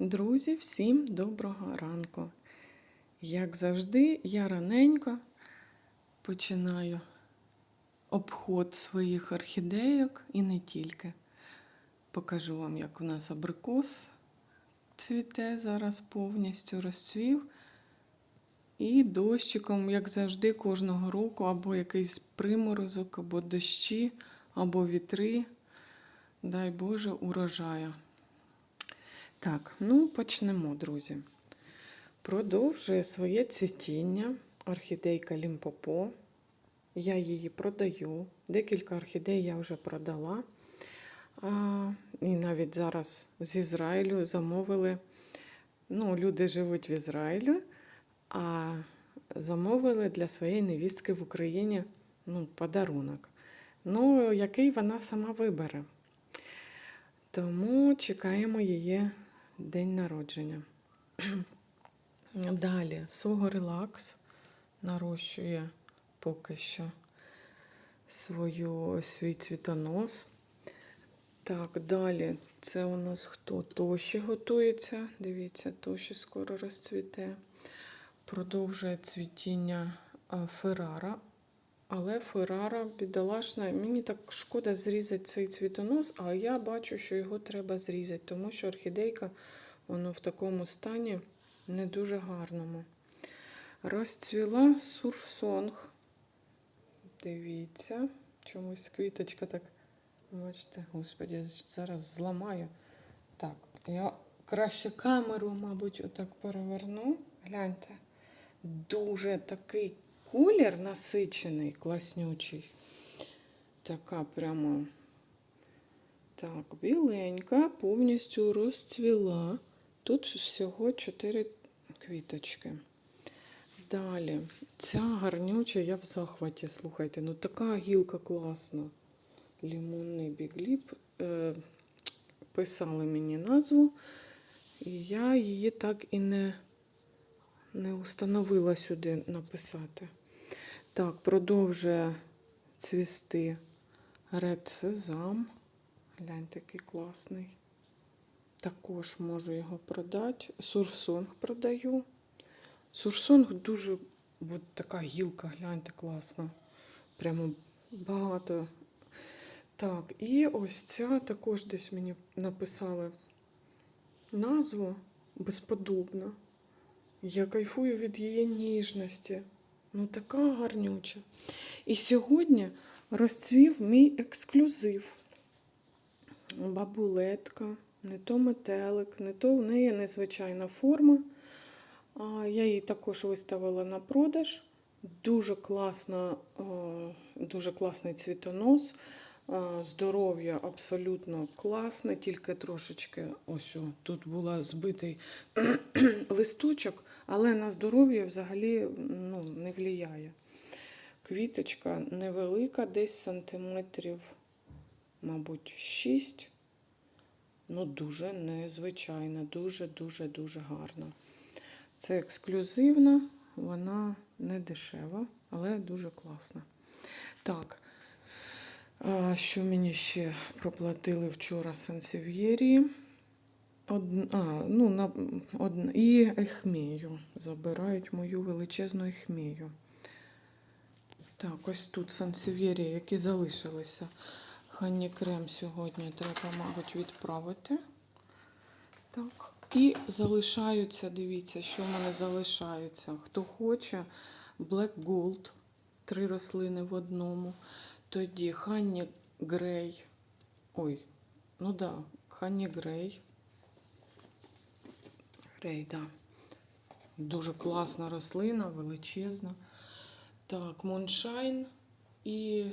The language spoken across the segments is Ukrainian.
Друзі, всім доброго ранку. Як завжди, я раненько починаю обход своїх орхідейок і не тільки. Покажу вам, як у нас абрикос цвіте зараз повністю розцвів. І дощиком, як завжди, кожного року, або якийсь приморозок, або дощі, або вітри. Дай Боже, урожаю. Так, ну почнемо, друзі. Продовжує своє цвітіння орхідейка Лімпопо. Я її продаю. Декілька орхідей я вже продала. А, і навіть зараз з Ізраїлю замовили. Ну, люди живуть в Ізраїлю, а замовили для своєї невістки в Україні ну, подарунок. Ну, який вона сама вибере. Тому чекаємо її день народження. Далі Сого Релакс нарощує поки що свою, свій цвітонос. Так, далі це у нас хто? Тоші готується. Дивіться, Тоші скоро розцвіте. Продовжує цвітіння а, Феррара. Але Феррара бідолашна, мені так шкода зрізати цей цвітонос, а я бачу, що його треба зрізати, тому що орхідейка воно в такому стані не дуже гарному. Розцвіла сурфсонг. Дивіться, чомусь квіточка так. Бачите, господі, зараз зламаю. Так, я краще камеру, мабуть, отак переверну. Гляньте. Дуже такий колір насичений, класнючий. Така прямо. Так, біленька, повністю розцвіла. Тут всього 4 квіточки. Далі, ця гарнюча, я в захваті, слухайте, ну така гілка класна. Лімонний бігліп. Е, писали мені назву, і я її так і не, не установила сюди написати. Так, продовжує цвісти Ред Сезам. Гляньте, який класний. Також можу його продати. Сурсонг продаю. Сурсонг дуже от така гілка, гляньте, класна. Прямо багато. Так, і ось ця також десь мені написали назву безподобна. Я кайфую від її ніжності. Ну, така гарнюча. І сьогодні розцвів мій ексклюзив. Бабулетка, не то метелик, не то в неї незвичайна форма. Я її також виставила на продаж. Дуже класна, дуже класний цвітонос. Здоров'я абсолютно класне, тільки трошечки ось тут була збитий листочок, але на здоров'я взагалі ну, не впливає. Квіточка невелика, десь сантиметрів, мабуть, 6. Ну, дуже незвичайна, дуже-дуже-дуже гарна. Це ексклюзивна, вона не дешева, але дуже класна. Так. Що мені ще проплатили вчора Сансів'єрі? Од... А, ну, на... Од... І ехмію. Забирають мою величезну ехмію. Так, ось тут Сансів'єрі, які залишилися. Хані крем сьогодні треба, мабуть, відправити. Так. І залишаються, дивіться, що в мене залишається. Хто хоче, Black Gold. Три рослини в одному. Тоді Ханні Грей. Ой, ну да, Ханні Грей. Грей, да. Дуже класна рослина, величезна. Так, Моншайн і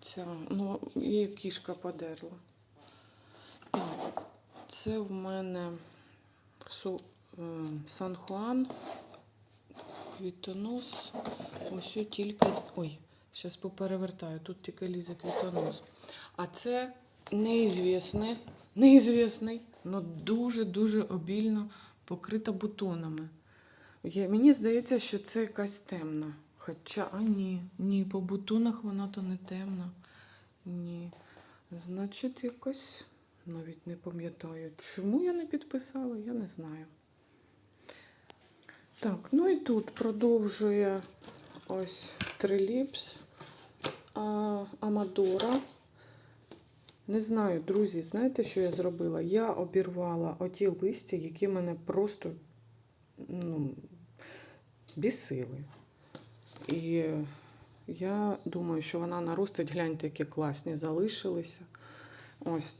ця, ну, її кішка подерла. Так, це в мене Сан Хуан, квітонос. Ось тільки. Ой. Зараз поперевертаю, тут тільки лізе квітонос. А це неізвісний, неізвісний, але дуже-дуже обільно покрита бутонами. Я, Мені здається, що це якась темна. Хоча, а ні, ні, по бутонах вона то не темна. Ні. Значить, якось Навіть не пам'ятаю. Чому я не підписала, я не знаю. Так, ну і тут продовжує ось триліпс Амадора. Не знаю, друзі, знаєте, що я зробила? Я обірвала оті листя, які мене просто ну, бісили. І я думаю, що вона наростить, гляньте, які класні залишилися. Ось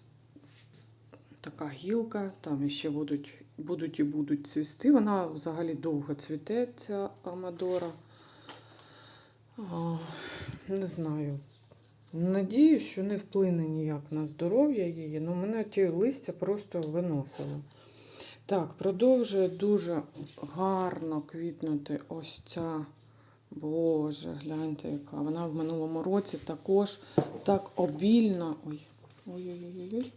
така гілка, там ще будуть, будуть і будуть цвісти. Вона взагалі довго цвіте, ця Амадора. Не знаю. Надію, що не вплине ніяк на здоров'я її, але мене ті листя просто виносили. Так, продовжує дуже гарно квітнути ось ця. Боже, гляньте, яка. Вона в минулому році також так обільно. Ой, ой-ой-ой.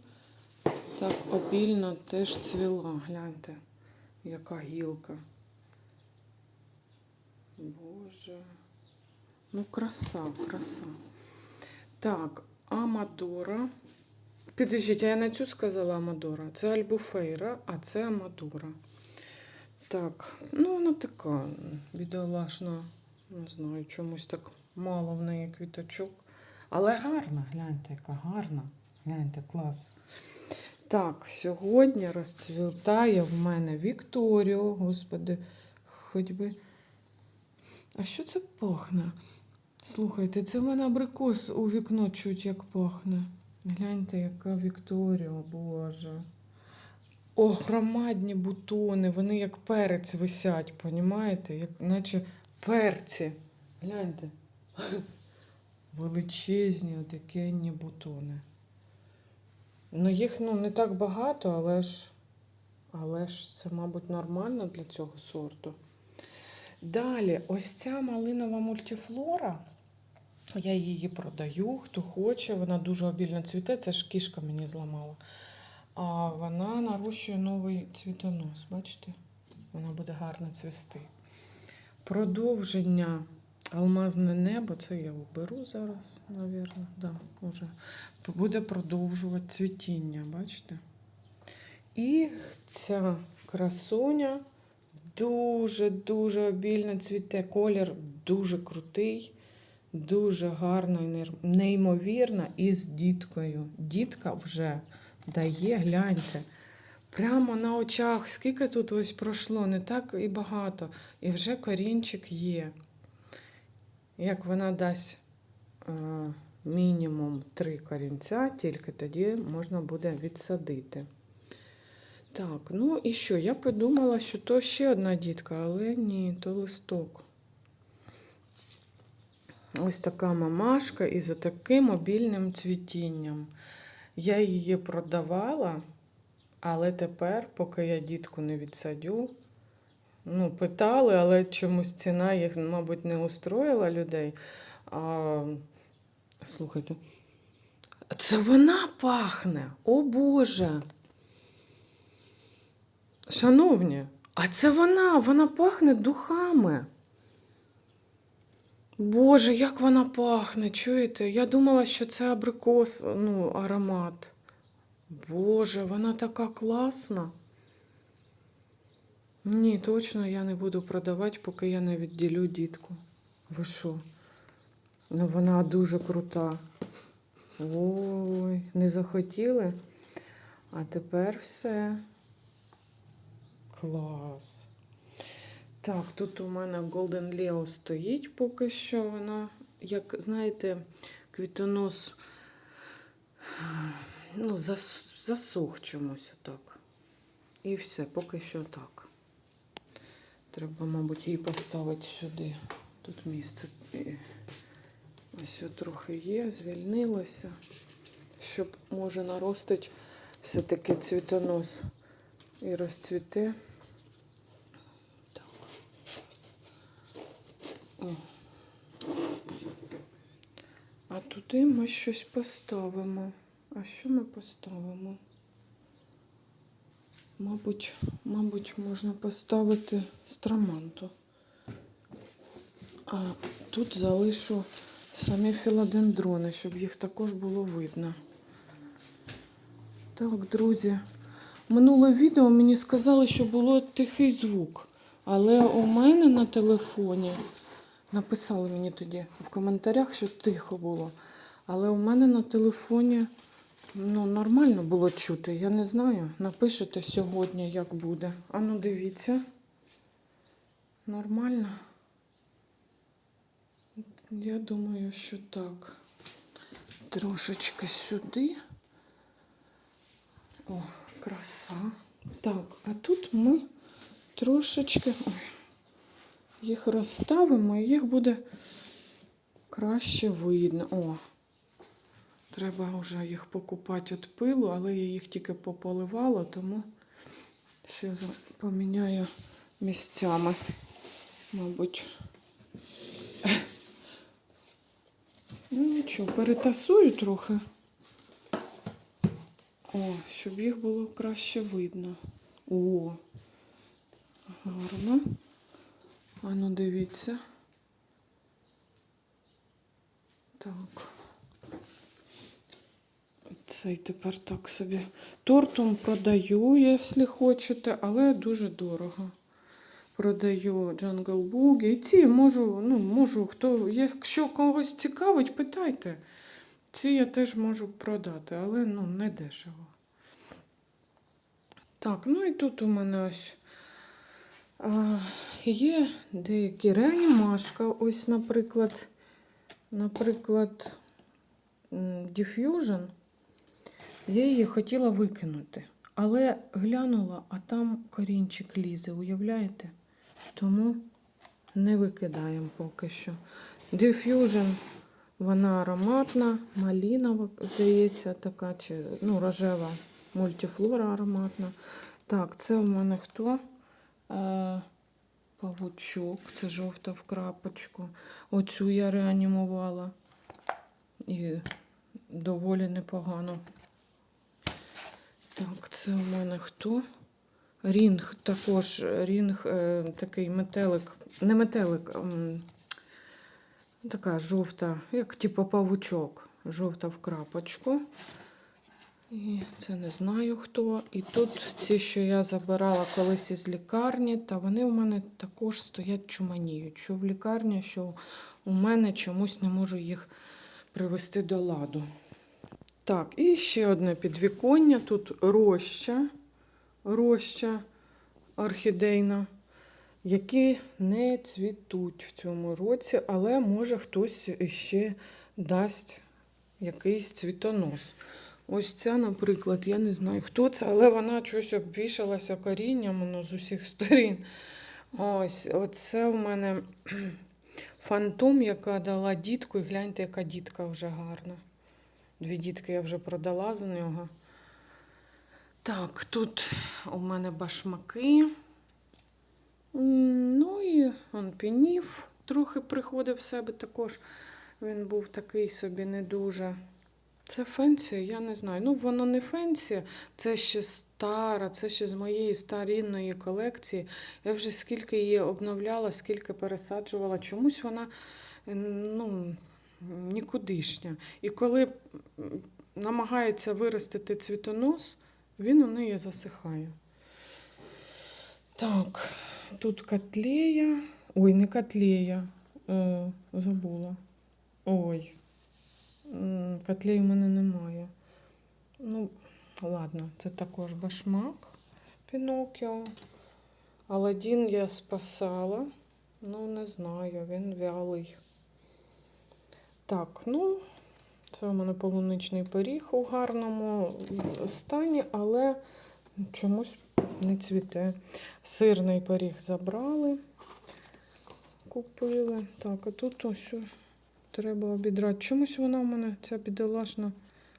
Так обільно теж цвіла. Гляньте, яка гілка. Боже. Ну, краса, краса. Так, Амадора. Підождіть, а я на цю сказала Амадора. Це Альбуфейра, а це Амадора. Так, ну вона така бідолашна. Не знаю, чомусь так мало в неї квіточок. Але гарна, гляньте, яка гарна. Гляньте, клас. Так, сьогодні розцвітає в мене Вікторіо, господи, хоч би. А що це пахне? Слухайте, це в мене абрикос у вікно чуть як пахне. Гляньте, яка Вікторіо, боже. О, громадні бутони, вони як перець висять, понімаєте? Як, наче перці. Гляньте. Величезні, отакенні бутони. Ну, їх ну, не так багато, але ж, але ж це, мабуть, нормально для цього сорту. Далі, ось ця малинова мультифлора. Я її продаю, хто хоче. Вона дуже обільно цвіте. Це ж кішка мені зламала. А вона нарощує новий цвітонос. Бачите? Вона буде гарно цвісти. Продовження алмазне небо. Це я уберу зараз, навірно. Да, уже. Буде продовжувати цвітіння, бачите? І ця красуня дуже-дуже обільно цвіте. Колір дуже крутий, дуже гарно і нейр- неймовірно. І з діткою. Дітка вже дає, гляньте. Прямо на очах, скільки тут ось пройшло, не так і багато. І вже корінчик є. Як вона дасть е, мінімум три корінця, тільки тоді можна буде відсадити. Так, ну і що? Я подумала, що то ще одна дітка, але ні, то листок. Ось така мамашка із таким обільним цвітінням. Я її продавала, але тепер, поки я дітку не відсадю, ну, питали, але чомусь ціна їх, мабуть, не устроїла людей. А, слухайте, це вона пахне, о Боже! Шановні, а це вона, вона пахне духами. Боже, як вона пахне, чуєте? Я думала, що це абрикос, ну, аромат. Боже, вона така класна. Ні, точно я не буду продавати, поки я не відділю дітку. Ви що? Ну, вона дуже крута. Ой, не захотіли. А тепер все. Клас. Так, тут у мене Golden Leo стоїть поки що. Вона, як знаєте, квітонос ну, зас, засух чомусь отак. І все, поки що так. Треба, мабуть, її поставити сюди. Тут місце е, ось трохи є, звільнилося, щоб може наростить все-таки цвітонос і розцвіте. О. А туди ми щось поставимо. А що ми поставимо? Мабуть, мабуть, можна поставити страманту. А тут залишу самі філодендрони, щоб їх також було видно. Так, друзі, минуле відео мені сказали, що було тихий звук. Але у мене на телефоні написали мені тоді в коментарях, що тихо було. Але у мене на телефоні ну, нормально було чути. Я не знаю. Напишете сьогодні, як буде. А ну дивіться. Нормально. Я думаю, що так. Трошечки сюди. О, краса. Так, а тут ми трошечки ой, їх розставимо і їх буде краще видно. О, треба вже їх покупати від пилу, але я їх тільки пополивала, тому ще поміняю місцями, мабуть. Ну нічого, перетасую трохи. О, щоб їх було краще видно. О, гарно. А ну дивіться. Так. Цей тепер так собі. Тортом продаю, якщо хочете, але дуже дорого. Продаю Jungle Boogie. І ці можу, ну, можу, хто, якщо когось цікавить, питайте. Ці я теж можу продати, але ну, не дешево. Так, ну і тут у мене ось є деякі реанімашка. Ось, наприклад, наприклад, Diffusion. Я її хотіла викинути. Але глянула, а там корінчик лізе, уявляєте? Тому не викидаємо поки що. Diffusion, вона ароматна, малінова, здається, така, чи ну, рожева мультифлора ароматна. Так, це у мене хто? Е, павучок, це жовта в крапочку. Оцю я реанімувала. І доволі непогано. Так, це у мене хто? Рінг також, рінг е, такий метелик, не метелик, м, така жовта, як типу павучок, жовта в крапочку. І це не знаю хто. І тут ці, що я забирала колись із лікарні, та вони у мене також стоять чуманіють. Що в лікарні, що у мене чомусь не можу їх привести до ладу. Так, і ще одне підвіконня. Тут роща, роща орхідейна, які не цвітуть в цьому році, але може хтось іще дасть якийсь цвітонос. Ось ця, наприклад, я не знаю, хто це, але вона щось обвішалася корінням воно з усіх сторін. Ось, оце в мене фантом, яка дала дітку, і гляньте, яка дітка вже гарна. Дві дітки я вже продала за нього. Так, тут у мене башмаки. Ну і он пінів трохи приходив в себе також. Він був такий собі не дуже. Це фенсі, я не знаю. Ну, воно не фенсі, це ще стара, це ще з моєї старінної колекції. Я вже скільки її обновляла, скільки пересаджувала. Чомусь вона ну, нікудишня. І коли намагається виростити цвітонос, він у неї засихає. Так, тут котлея. Ой, не котлея. Е, забула. Ой. Котлей у мене немає. Ну, ладно, це також башмак Пінокіо. Аладдін я спасала. Ну, не знаю, він вялий. Так, ну, це у мене полуничний пиріг у гарному стані, але чомусь не цвіте. Сирний пиріг забрали, купили. Так, а тут ось треба обідрати. Чомусь вона у мене ця бідолашна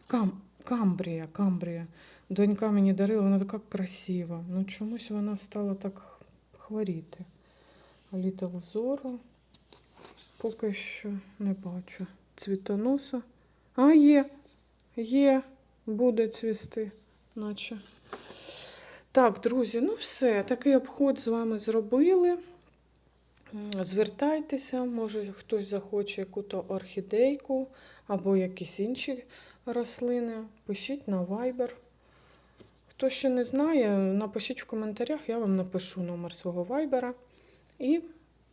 Кам... камбрія, камбрія. Донька мені дарила, вона така красива. Ну чомусь вона стала так хворіти. Літл зору. Поки що не бачу. Цвітоноса. А, є. Є. Буде цвісти, наче. Так, друзі, ну все. Такий обход з вами зробили. Звертайтеся, може хтось захоче яку-то орхідейку або якісь інші рослини. Пишіть на Viber. Хто ще не знає, напишіть в коментарях, я вам напишу номер свого вайбера. І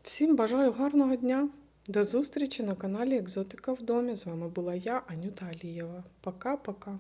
всім бажаю гарного дня. До зустрічі на каналі Екзотика в домі. З вами була я, Анюта Алієва. Пока-пока.